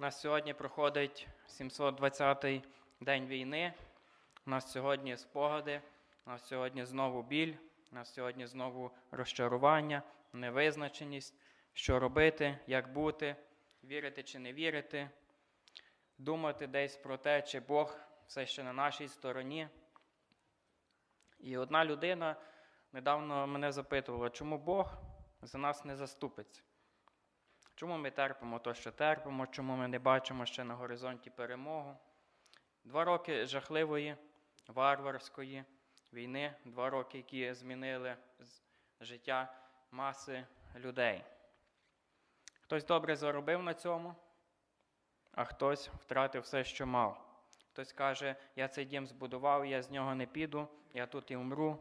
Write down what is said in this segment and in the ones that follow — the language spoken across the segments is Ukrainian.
Нас сьогодні проходить 720-й день війни. У нас сьогодні спогади, у нас сьогодні знову біль, у нас сьогодні знову розчарування, невизначеність, що робити, як бути, вірити чи не вірити, думати десь про те, чи Бог все ще на нашій стороні. І одна людина недавно мене запитувала, чому Бог за нас не заступиться. Чому ми терпимо то, що терпимо, чому ми не бачимо ще на горизонті перемогу? Два роки жахливої, варварської війни, два роки, які змінили життя маси людей. Хтось добре заробив на цьому, а хтось втратив все, що мав. Хтось каже, я цей дім збудував, я з нього не піду, я тут і умру,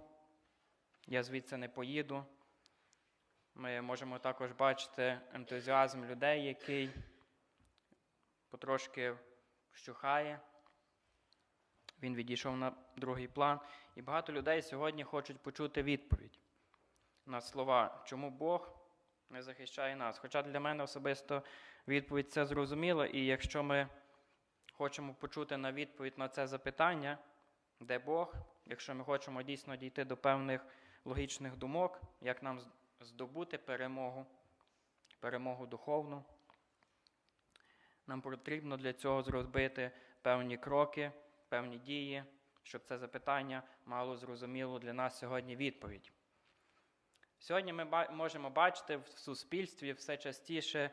я звідси не поїду. Ми можемо також бачити ентузіазм людей, який потрошки вщухає. Він відійшов на другий план. І багато людей сьогодні хочуть почути відповідь на слова, чому Бог не захищає нас. Хоча для мене особисто відповідь це зрозуміла, і якщо ми хочемо почути на відповідь на це запитання, де Бог, якщо ми хочемо дійсно дійти до певних логічних думок, як нам здобути перемогу, перемогу духовну, нам потрібно для цього зробити певні кроки, певні дії, щоб це запитання мало зрозумілу для нас сьогодні відповідь. Сьогодні ми можемо бачити в суспільстві все частіше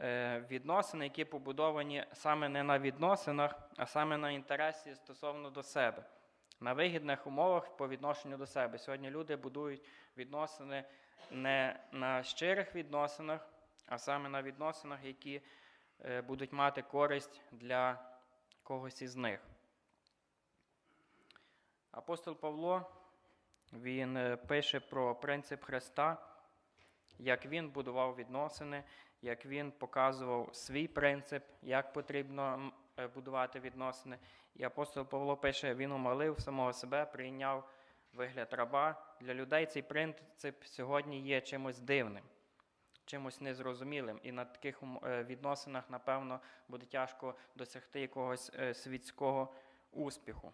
е, відносини, які побудовані саме не на відносинах, а саме на інтересі стосовно до себе, на вигідних умовах по відношенню до себе. Сьогодні люди будують відносини не на щирих відносинах, а саме на відносинах, які е, будуть мати користь для когось із них. Апостол Павло він е, пише про принцип Христа, як він будував відносини, як він показував свій принцип, як потрібно будувати відносини. І апостол Павло пише, він умолив самого себе, прийняв вигляд раба. Для людей цей принцип сьогодні є чимось дивним, чимось незрозумілим. І на таких е, відносинах, напевно, буде тяжко досягти якогось е, світського успіху.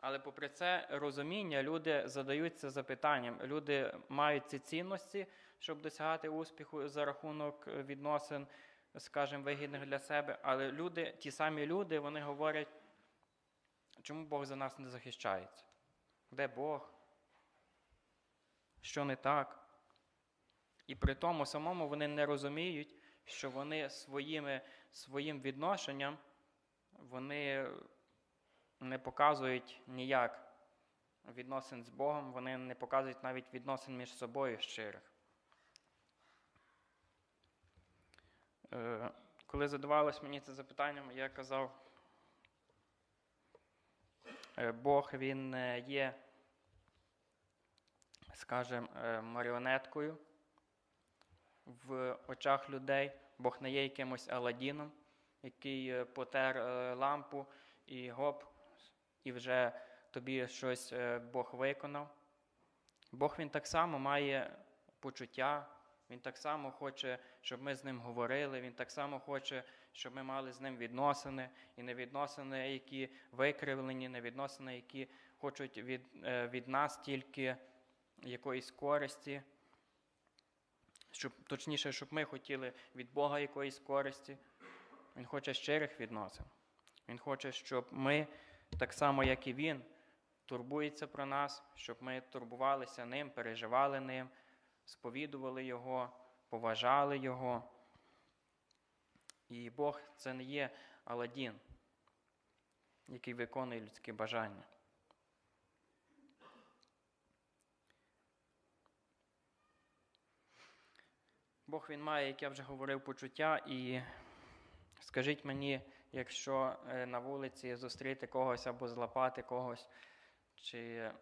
Але попри це розуміння, люди задаються запитанням, люди мають ці цінності, щоб досягати успіху за рахунок е, відносин, скажімо, вигідних для себе. Але люди, ті самі люди, вони говорять, чому Бог за нас не захищається? Де Бог? Що не так? І при тому самому вони не розуміють, що вони своїми, своїм відношенням вони не показують ніяк відносин з Богом, вони не показують навіть відносин між собою щирих. Е, Коли задавалось мені це запитанням, я казав, е, Бог він є, скажімо, е, маріонеткою в очах людей. Бог не є якимось Аладдіном, який е, потер е, лампу і гоп, і вже тобі щось е, Бог виконав. Бог він так само має почуття, він так само хоче, щоб ми з ним говорили, він так само хоче, щоб ми мали з ним відносини, і не відносини, які викривлені, не відносини, які хочуть від, е, від нас тільки якоїсь користі. Щоб, точніше, щоб ми хотіли від Бога якоїсь користі. Він хоче щирих відносин. Він хоче, щоб ми, так само, як і Він, турбується про нас, щоб ми турбувалися ним, переживали ним, сповідували Його, поважали Його. І Бог це не є Аладдін, який виконує людські бажання. Бог він має, як я вже говорив, почуття, і скажіть мені, якщо е, на вулиці зустріти когось або злапати когось, чи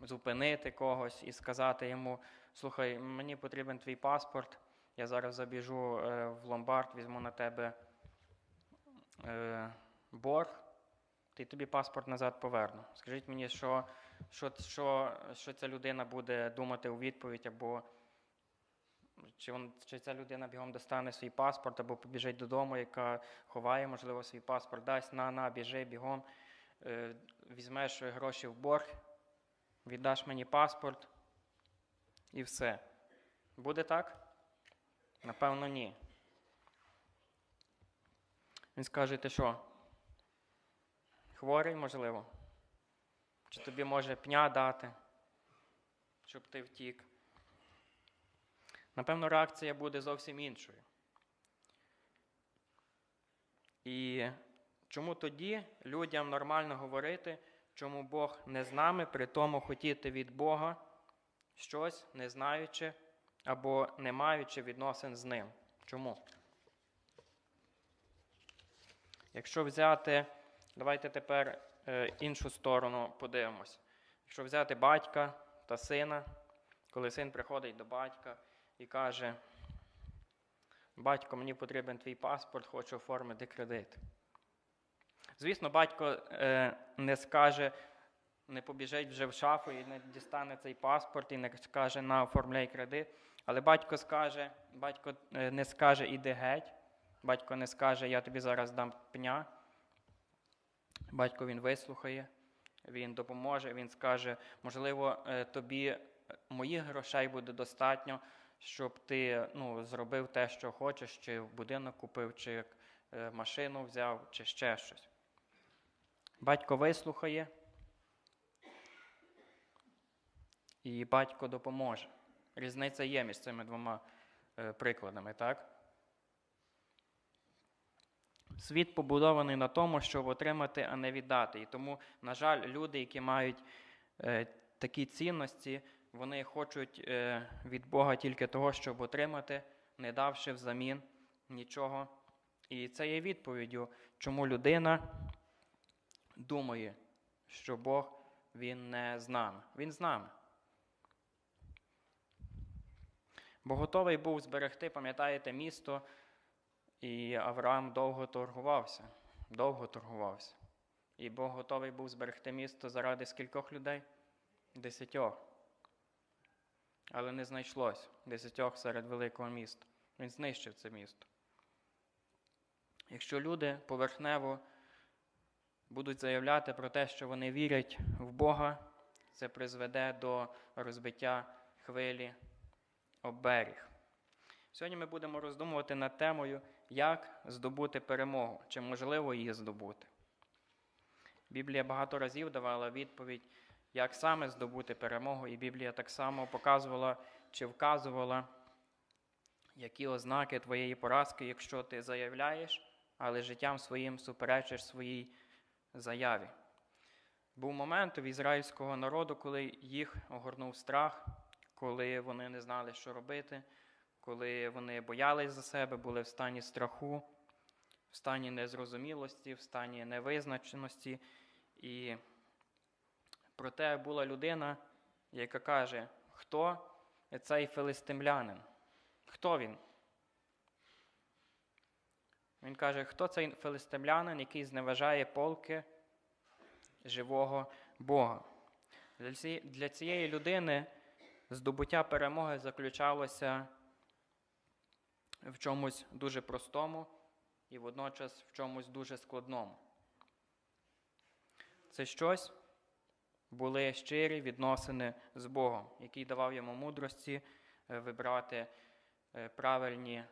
зупинити когось і сказати йому: слухай, мені потрібен твій паспорт, я зараз забіжу е, в ломбард, візьму на тебе е, борг, ти тобі паспорт назад поверну. Скажіть мені, що, що, що, що ця людина буде думати у відповідь, або чи, он, чи ця людина бігом достане свій паспорт або побіжить додому, яка ховає, можливо, свій паспорт, дасть на, на, біжи бігом, е, візьмеш гроші в борг, віддаш мені паспорт і все. Буде так? Напевно, ні. Він скаже, ти що? Хворий, можливо? Чи тобі може пня дати, щоб ти втік? Напевно, реакція буде зовсім іншою. І чому тоді людям нормально говорити, чому Бог не з нами, при тому хотіти від Бога щось, не знаючи або не маючи відносин з ним? Чому? Якщо взяти, давайте тепер е, іншу сторону подивимось. Якщо взяти батька та сина, коли син приходить до батька і каже, батько, мені потрібен твій паспорт, хочу оформити кредит. Звісно, батько е, не скаже, не побіжить вже в шафу і не дістане цей паспорт і не скаже на оформляй кредит. Але батько скаже, батько е, не скаже іди геть, батько не скаже, я тобі зараз дам пня. Батько він вислухає, він допоможе, він скаже, можливо, е, тобі моїх грошей буде достатньо, щоб ти ну, зробив те, що хочеш, чи будинок купив, чи машину взяв, чи ще щось. Батько вислухає, і батько допоможе. Різниця є між цими двома е, прикладами, так? Світ побудований на тому, щоб отримати, а не віддати. І тому, на жаль, люди, які мають е, такі цінності, вони хочуть е, від Бога тільки того, щоб отримати, не давши взамін нічого. І це є відповіддю, чому людина думає, що Бог він не з нами. Він з нами. Бо готовий був зберегти, пам'ятаєте, місто, і Авраам довго торгувався, довго торгувався. І Бог готовий був зберегти місто заради скількох людей? Десятьох. Але не знайшлось десятьох серед великого міста. Він знищив це місто. Якщо люди поверхнево будуть заявляти про те, що вони вірять в Бога, це призведе до розбиття хвилі об берег. Сьогодні ми будемо роздумувати над темою, як здобути перемогу, чи можливо її здобути. Біблія багато разів давала відповідь, як саме здобути перемогу, і Біблія так само показувала чи вказувала, які ознаки твоєї поразки, якщо ти заявляєш, але життям своїм суперечиш своїй заяві. Був момент у ізраїльського народу, коли їх огорнув страх, коли вони не знали, що робити, коли вони боялись за себе, були в стані страху, в стані незрозумілості, в стані невизначеності. І проте була людина, яка каже, хто цей филистимлянин? Хто він? Він каже, хто цей филистимлянин, який зневажає полки живого Бога? Для цієї людини здобуття перемоги заключалося в чомусь дуже простому і водночас в чомусь дуже складному. Це щось були щирі відносини з Богом, який давав йому мудрості е, вибрати е, правильні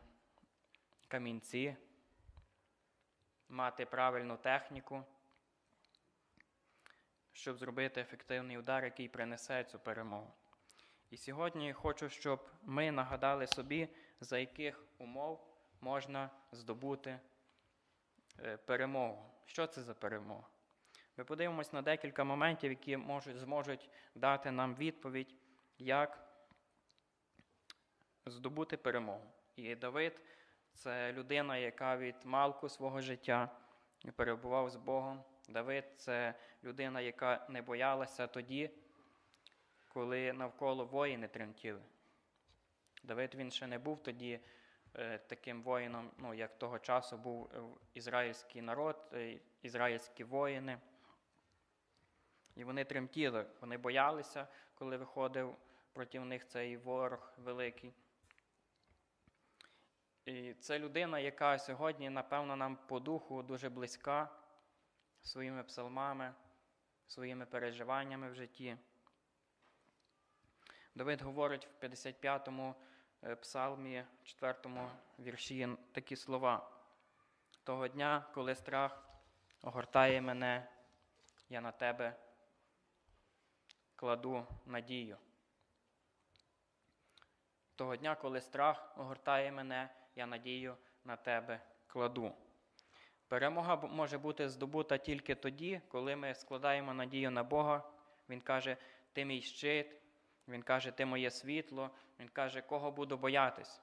камінці, мати правильну техніку, щоб зробити ефективний удар, який принесе цю перемогу. І сьогодні хочу, щоб ми нагадали собі, за яких умов можна здобути е, перемогу. Що це за перемога? Ми подивимось на декілька моментів, які можуть, зможуть дати нам відповідь, як здобути перемогу. І Давид це людина, яка від малку свого життя перебував з Богом. Давид це людина, яка не боялася тоді, коли навколо воїни тремтіли. Давид він ще не був тоді е, таким воїном, ну, як того часу був е, ізраїльський народ, е, ізраїльські воїни. І вони тремтіли, вони боялися, коли виходив проти них цей ворог великий. І це людина, яка сьогодні, напевно, нам по духу дуже близька своїми псалмами, своїми переживаннями в житті. Давид говорить в 55-му е, псалмі, 4-му вірші такі слова. Того дня, коли страх огортає мене, я на тебе кладу надію. Того дня, коли страх огортає мене, я надію на тебе кладу. Перемога може бути здобута тільки тоді, коли ми складаємо надію на Бога. Він каже, ти мій щит, Він каже, ти моє світло, Він каже, кого буду боятись.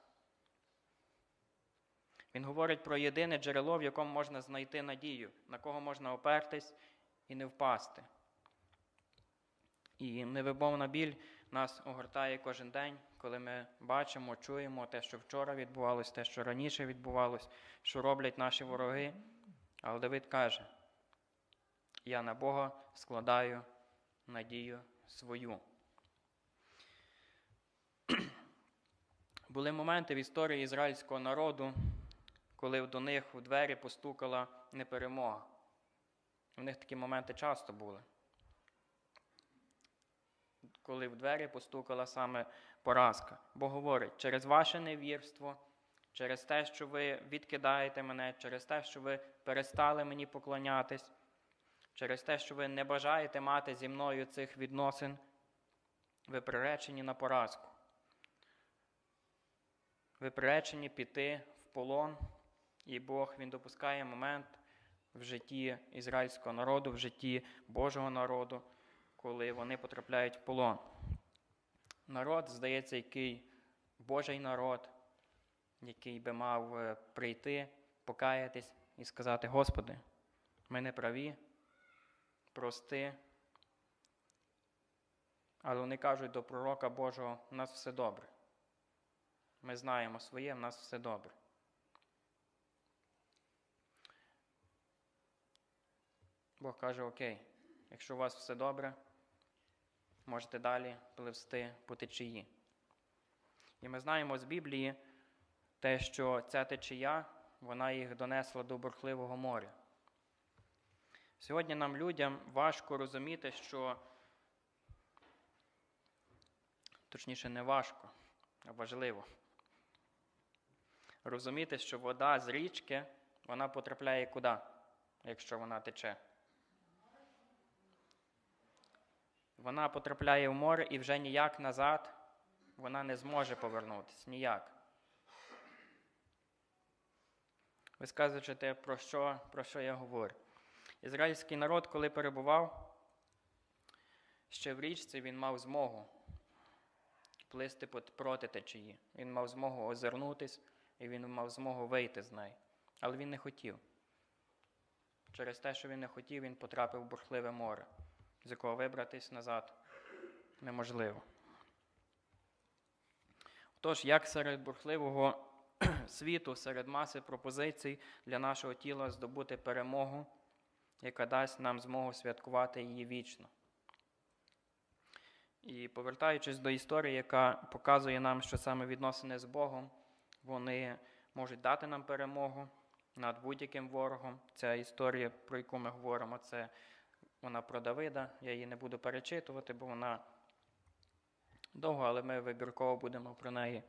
Він говорить про єдине джерело, в якому можна знайти надію, на кого можна опертись і не впасти. І невибовна біль нас огортає кожен день, коли ми бачимо, чуємо те, що вчора відбувалось, те, що раніше відбувалось, що роблять наші вороги. Але Давид каже: я на Бога складаю надію свою. Були моменти в історії ізраїльського народу, коли до них у двері постукала неперемога. У них такі моменти часто були. Коли в двері постукала саме поразка. Бо говорить, через ваше невірство, через те, що ви відкидаєте мене, через те, що ви перестали мені поклонятись, через те, що ви не бажаєте мати зі мною цих відносин, ви приречені на поразку. Ви приречені піти в полон, і Бог Він допускає момент в житті ізраїльського народу, в житті Божого народу, коли вони потрапляють в полон. Народ, здається, який Божий народ, який би мав е, прийти, покаятись і сказати: Господи, ми не праві, прости. Але вони кажуть до пророка Божого, у нас все добре. Ми знаємо своє, в нас все добре. Бог каже, окей, якщо у вас все добре, можете далі пливсти по течії. І ми знаємо з Біблії те, що ця течія, вона їх донесла до бурхливого моря. Сьогодні нам, людям, важко розуміти, що, точніше, не важко, а важливо. Розуміти, що вода з річки, вона потрапляє куди, якщо вона тече. Вона потрапляє в море і вже ніяк назад вона не зможе повернутися. Ніяк. Ви скажете, про що, про що я говорю? Ізраїльський народ, коли перебував ще в річці, він мав змогу плисти проти течії. Він мав змогу озирнутись, і він мав змогу вийти з неї. Але він не хотів. Через те, що він не хотів, він потрапив в бурхливе море, з якого вибратись назад неможливо. Тож, як серед бурхливого світу, серед маси пропозицій для нашого тіла здобути перемогу, яка дасть нам змогу святкувати її вічно. І повертаючись до історії, яка показує нам, що саме відносини з Богом, вони можуть дати нам перемогу над будь-яким ворогом. Ця історія, про яку ми говоримо, це вона про Давида. Я її не буду перечитувати, бо вона довго, але ми вибірково будемо про неї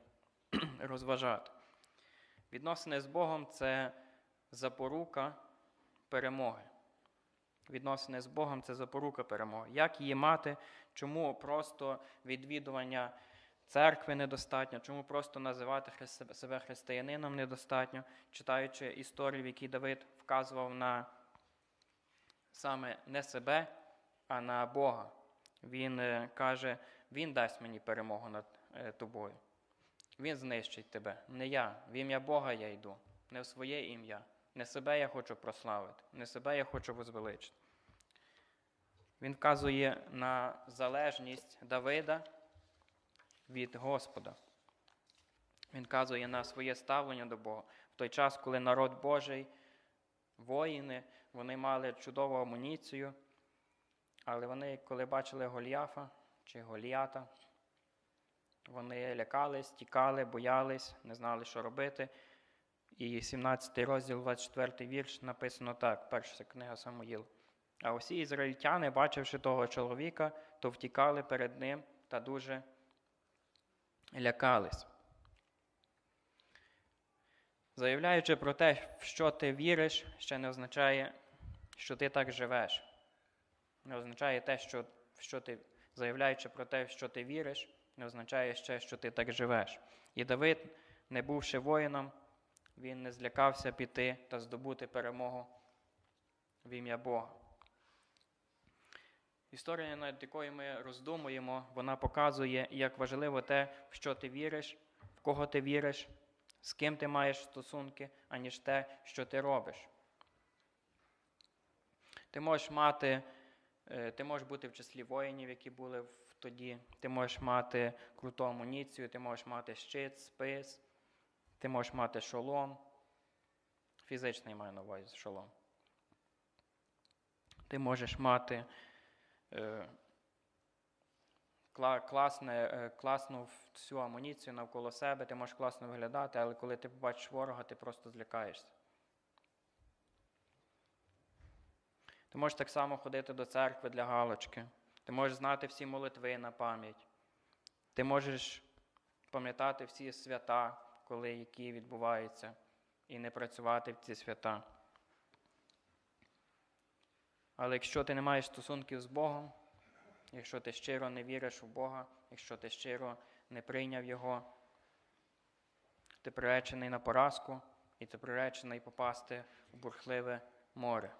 розважати. Відносини з Богом це запорука перемоги. Відносини з Богом це запорука перемоги. Як її мати? Чому просто відвідування церкви недостатньо? Чому просто називати себе християнином недостатньо, читаючи історію, в якій Давид вказував на саме не себе, а на Бога. Він каже, Він дасть мені перемогу над тобою. Він знищить тебе. Не я. В ім'я Бога я йду, не в своє ім'я. Не себе я хочу прославити, не себе я хочу возвеличити. Він вказує на залежність Давида від Господа. Він вказує на своє ставлення до Бога. В той час, коли народ Божий, воїни, вони мали чудову амуніцію, але вони, коли бачили Голіафа чи Голіата, вони лякались, тікали, боялись, не знали, що робити. І 17 розділ, 24 вірш написано так, перша книга Самуїл. А усі ізраїльтяни, бачивши того чоловіка, то втікали перед ним та дуже лякались. Заявляючи про те, в що ти віриш, ще не означає, що ти так живеш. Не означає те, що, що ти, заявляючи про те, в що ти віриш, не означає ще, що ти так живеш. І Давид, не бувши воїном, він не злякався піти та здобути перемогу в ім'я Бога. Історія, над якою ми роздумуємо, вона показує, як важливо те, в що ти віриш, в кого ти віриш, з ким ти маєш стосунки, аніж те, що ти робиш. Ти можеш мати, е, ти можеш бути в числі воїнів, які були в тоді, ти можеш мати круту амуніцію, ти можеш мати щит, спис, ти можеш мати шолом. Фізичний маю на увазі шолом. Ти можеш мати е, кла, класне, е, класну всю амуніцію навколо себе, ти можеш класно виглядати, але коли ти побачиш ворога, ти просто злякаєшся. Ти можеш так само ходити до церкви для галочки. Ти можеш знати всі молитви на пам'ять. Ти можеш пам'ятати всі свята, коли які відбуваються, і не працювати в ці свята. Але якщо ти не маєш стосунків з Богом, якщо ти щиро не віриш у Бога, якщо ти щиро не прийняв Його, ти приречений на поразку і ти приречений попасти в бурхливе море.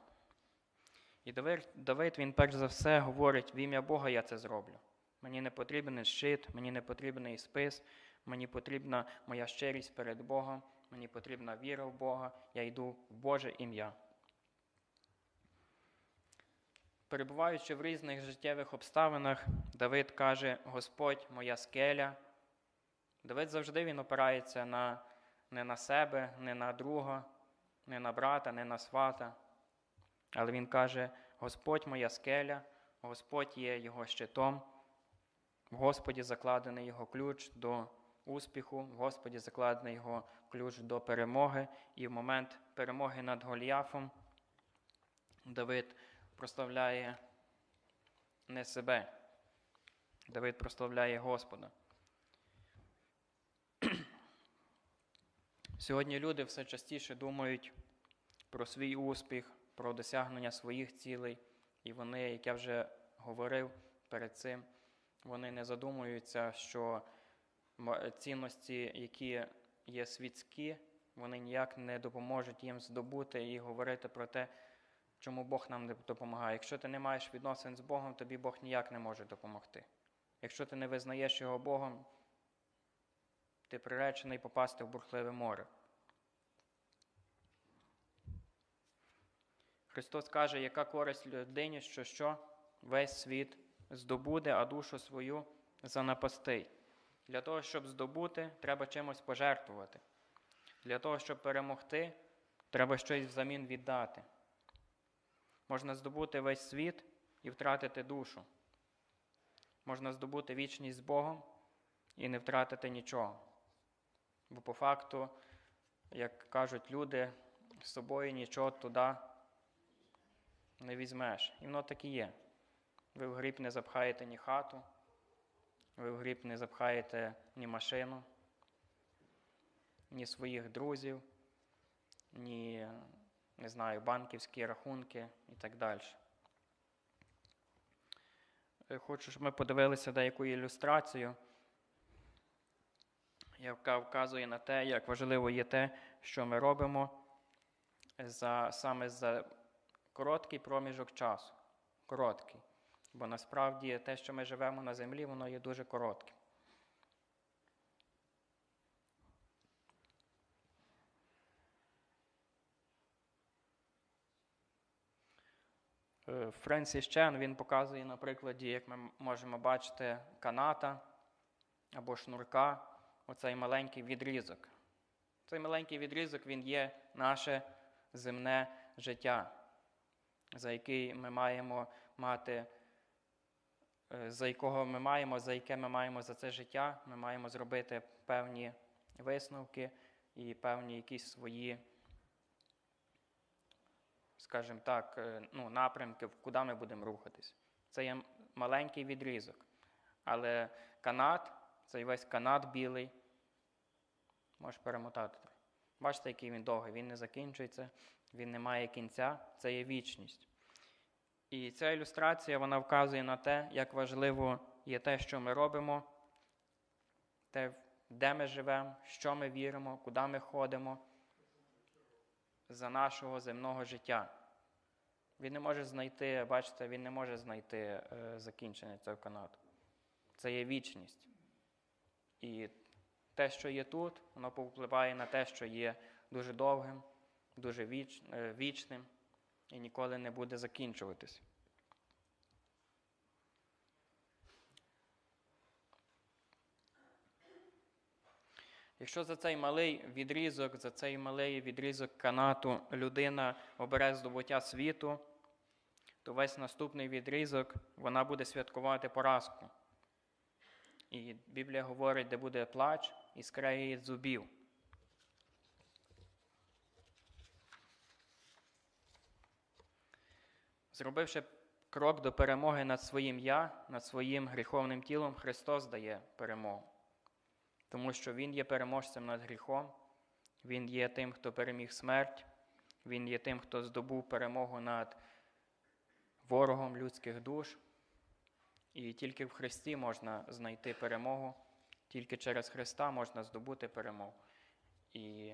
І Давид, він перш за все говорить, в ім'я Бога я це зроблю. Мені не потрібен щит, мені не потрібен спис, мені потрібна моя щирість перед Богом, мені потрібна віра в Бога, я йду в Боже ім'я. Перебуваючи в різних життєвих обставинах, Давид каже: Господь моя скеля. Давид завжди він опирається на, не на себе, не на друга, не на брата, не на свата. Але він каже: Господь моя скеля, Господь є його щитом, в Господі закладений його ключ до успіху, в Господі закладений його ключ до перемоги. І в момент перемоги над Голіафом Давид прославляє не себе. Давид прославляє Господа. Сьогодні люди все частіше думають про свій успіх, про досягнення своїх цілей, і вони, як я вже говорив перед цим, вони не задумуються, що цінності, які є світські, вони ніяк не допоможуть їм здобути і говорити про те, чому Бог нам не допомагає. Якщо ти не маєш відносин з Богом, тобі Бог ніяк не може допомогти. Якщо ти не визнаєш його Богом, ти приречений попасти в бурхливе море. Христос каже, яка користь людині, що що весь світ здобуде, а душу свою занапастить. Для того, щоб здобути, треба чимось пожертвувати. Для того, щоб перемогти, треба щось взамін віддати. Можна здобути весь світ і втратити душу. Можна здобути вічність з Богом і не втратити нічого. Бо по факту, як кажуть люди, з собою нічого туди не візьмеш. І воно так і є. Ви в гріб не запхаєте ні хату, ви в гріб не запхаєте ні машину, ні своїх друзів, ні, не знаю, банківські рахунки і так далі. Хочу, щоб ми подивилися деяку ілюстрацію, яка вказує на те, як важливо є те, що ми робимо за, саме за короткий проміжок часу. Короткий. Бо насправді те, що ми живемо на землі, воно є дуже коротким. Е, Френсіс Чен він показує на прикладі, як ми можемо бачити, каната або шнурка, оцей маленький відрізок. Цей маленький відрізок він є наше земне життя, за який ми маємо мати, е, за якого ми маємо, за яке ми маємо за це життя, ми маємо зробити певні висновки, і певні якісь свої, скажімо так, е, ну, напрямки, куди ми будемо рухатись. Це є маленький відрізок. Але канат, цей весь канат білий, можеш перемотати. Бачите, який він довгий, він не закінчується, він не має кінця, це є вічність. І ця ілюстрація вона вказує на те, як важливо є те, що ми робимо, те, де ми живемо, що ми віримо, куди ми ходимо за нашого земного життя. Він не може знайти, бачите, він не може знайти е, закінчення цього канату. Це є вічність. І те, що є тут, воно повпливає на те, що є дуже довгим, дуже віч, е, вічним і ніколи не буде закінчуватись. Якщо за цей малий відрізок, за цей малий відрізок канату людина обере здобуття світу, то весь наступний відрізок вона буде святкувати поразку. І Біблія говорить, де буде плач і скреє зубів. Зробивши крок до перемоги над своїм я, над своїм гріховним тілом, Христос дає перемогу. Тому що Він є переможцем над гріхом, Він є тим, хто переміг смерть, Він є тим, хто здобув перемогу над ворогом людських душ. І тільки в Христі можна знайти перемогу, тільки через Христа можна здобути перемогу. І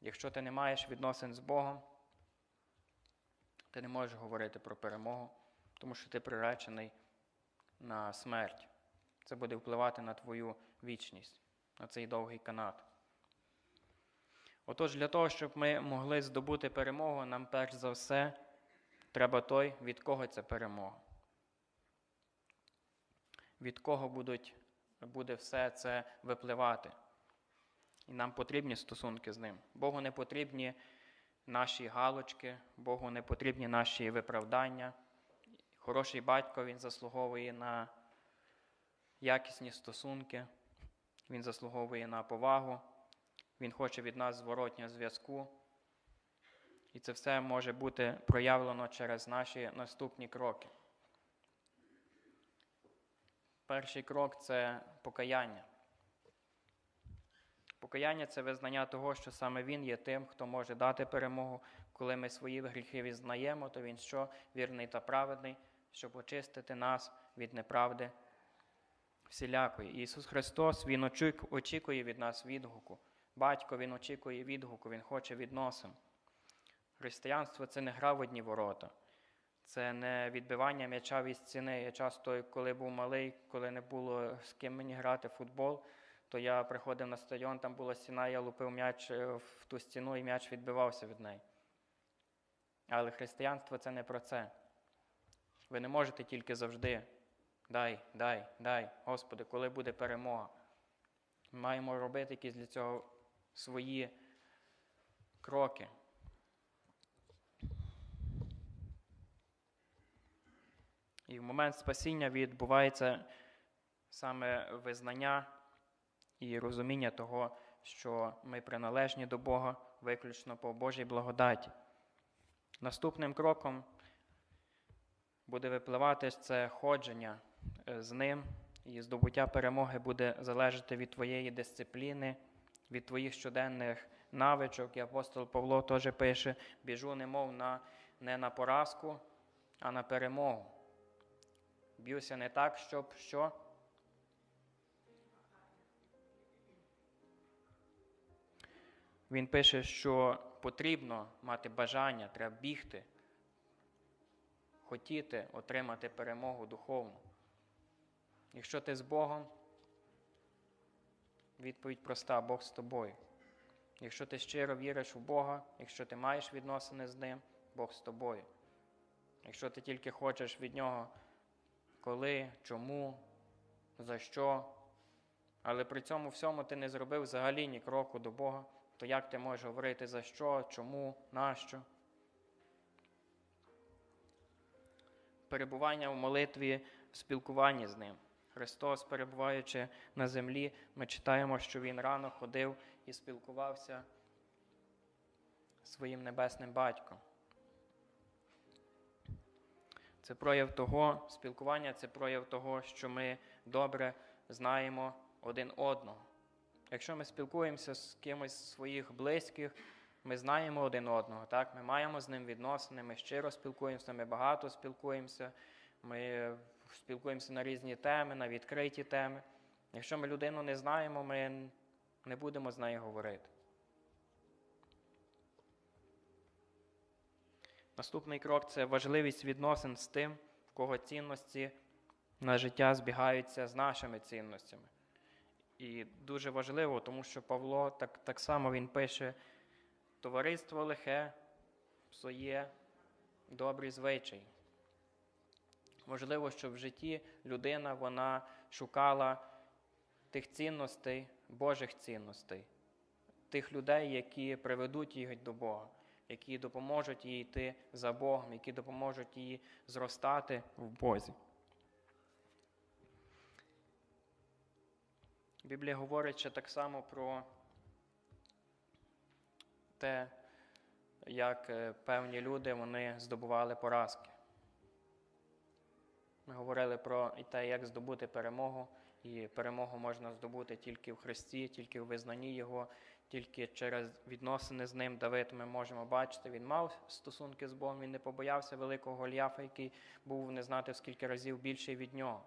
якщо ти не маєш відносин з Богом, ти не можеш говорити про перемогу, тому що ти приречений на смерть. Це буде впливати на твою вічність, на цей довгий канат. Отож, для того, щоб ми могли здобути перемогу, нам перш за все треба той, від кого ця перемога. Від кого будуть, буде все це випливати. І нам потрібні стосунки з ним. Богу не потрібні наші галочки, Богу не потрібні наші виправдання. Хороший батько він заслуговує на якісні стосунки, він заслуговує на повагу, він хоче від нас зворотнього зв'язку. І це все може бути проявлено через наші наступні кроки. Перший крок це покаяння. Покаяння це визнання того, що саме Він є тим, хто може дати перемогу. Коли ми свої гріхи відзнаємо, то Він що вірний та праведний, щоб очистити нас від неправди всілякої. Ісус Христос Він очікує від нас відгуку. Батько Він очікує відгуку, Він хоче відносин. Християнство це не гра в одні ворота. Це не відбивання м'яча від стіни. Я часто, коли був малий, коли не було з ким мені грати в футбол, то я приходив на стадіон, там була стіна, я лупив м'яч е, в ту стіну і м'яч відбивався від неї. Але християнство це не про це. Ви не можете тільки завжди дай, дай, дай, Господи, коли буде перемога. Ми маємо робити якісь для цього свої кроки. І в момент спасіння відбувається саме визнання і розуміння того, що ми приналежні до Бога виключно по Божій благодаті. Наступним кроком буде випливати це ходження е, з ним, і здобуття перемоги буде залежати від твоєї дисципліни, від твоїх щоденних навичок. І апостол Павло теж пише: біжу немов на, не на поразку, а на перемогу. Б'юся не так, щоб що. Він пише, що потрібно мати бажання, треба бігти, хотіти отримати перемогу духовну. Якщо ти з Богом, відповідь проста, Бог з тобою. Якщо ти щиро віриш у Бога, якщо ти маєш відносини з Ним, Бог з тобою. Якщо ти тільки хочеш від Нього коли, чому, за що. Але при цьому всьому ти не зробив взагалі ні кроку до Бога, то як ти можеш говорити за що, чому, нащо? Перебування в молитві в спілкуванні з Ним. Христос, перебуваючи на землі, ми читаємо, що Він рано ходив і спілкувався своїм небесним батьком. Це прояв того, спілкування це прояв того, що ми добре знаємо один одного. Якщо ми спілкуємося з кимось з своїх близьких, ми знаємо один одного, так? ми маємо з ним відносини, ми щиро спілкуємося, ми багато спілкуємося, ми спілкуємося на різні теми, на відкриті теми. Якщо ми людину не знаємо, ми не будемо з нею говорити. Наступний крок це важливість відносин з тим, в кого цінності на життя збігаються з нашими цінностями. І дуже важливо, тому що Павло так, так само він пише: товариство лихе псує добрі звичаї. Важливо, щоб в житті людина вона шукала тих цінностей, Божих цінностей, тих людей, які приведуть їх до Бога, які допоможуть їй йти за Богом, які допоможуть їй зростати в Бозі. Біблія говорить ще так само про те, як е, певні люди вони здобували поразки. Ми говорили про те, як здобути перемогу, і перемогу можна здобути тільки в Христі, тільки в визнанні Його, тільки через відносини з ним. Давид ми можемо бачити, він мав стосунки з Богом, він не побоявся великого Голіафа, який був не знати скільки разів більший від нього.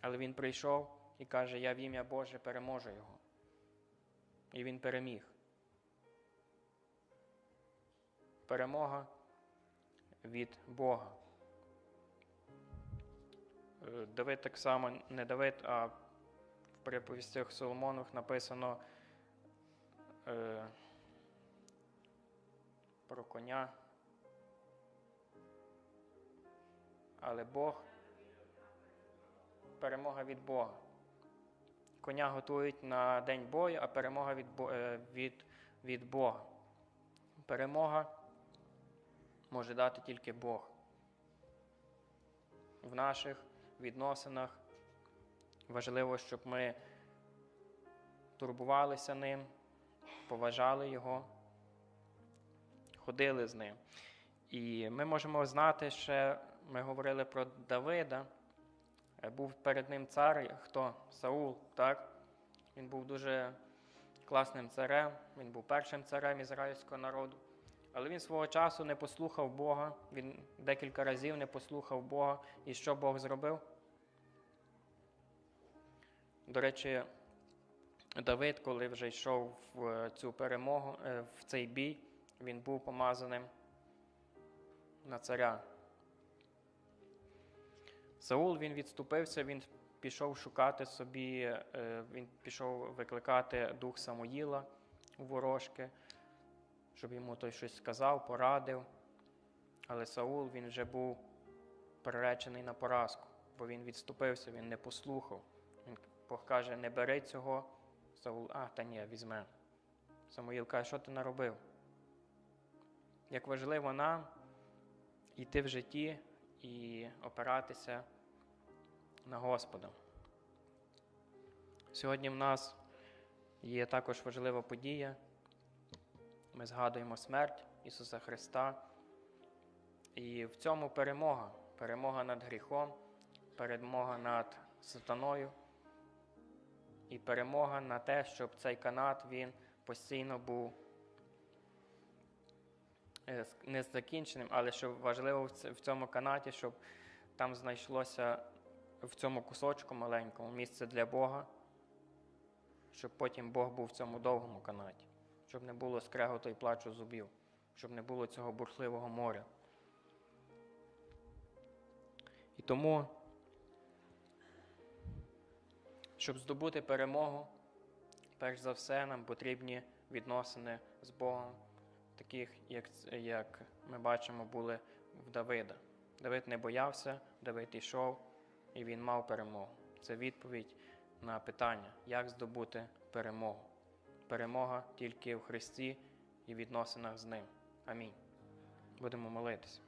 Але він прийшов і каже: Я в ім'я Боже переможу його. І він переміг. Перемога від Бога. Е, Давид так само, не Давид, а в приповістях Соломонових написано е, про коня. Але Бог перемога від Бога. Коня готують на день бою, а перемога від, е, від, від Бога. Перемога може дати тільки Бог. В наших відносинах важливо, щоб ми турбувалися ним, поважали Його, ходили з ним. І ми можемо знати ще, ми говорили про Давида. Е, Був перед ним цар, хто? Саул, так? Він був дуже класним царем, він був першим царем ізраїльського народу. Але він свого часу не послухав Бога, він декілька разів не послухав Бога. І що Бог зробив? До речі, Давид, коли вже йшов в цю перемогу, е, в цей бій, він був помазаним на царя. Саул він відступився, він пішов шукати собі, е, він пішов викликати дух Самуїла у ворожки, щоб йому той щось сказав, порадив. Але Саул він вже був приречений на поразку, бо він відступився, він не послухав. Він каже, не бери цього. Саул, а, та ні, візьме. Самуїл каже, що ти наробив? Як важливо нам йти в житті і опиратися на Господа. Сьогодні в нас є також важлива подія. Ми згадуємо смерть Ісуса Христа. І в цьому перемога. Перемога над гріхом, перемога над сатаною і перемога на те, щоб цей канат він постійно був е, не закінченим, але що важливо в цьому канаті, щоб там знайшлося в цьому кусочку маленькому місце для Бога, щоб потім Бог був в цьому довгому канаті, щоб не було скреготу і плачу зубів, щоб не було цього бурхливого моря. І тому, щоб здобути перемогу, перш за все, нам потрібні відносини з Богом, таких, як, як ми бачимо, були в Давида. Давид не боявся, Давид йшов, і він мав перемогу. Це відповідь на питання, як здобути перемогу. Перемога тільки в Христі і відносинах з Ним. Амінь. Будемо молитися.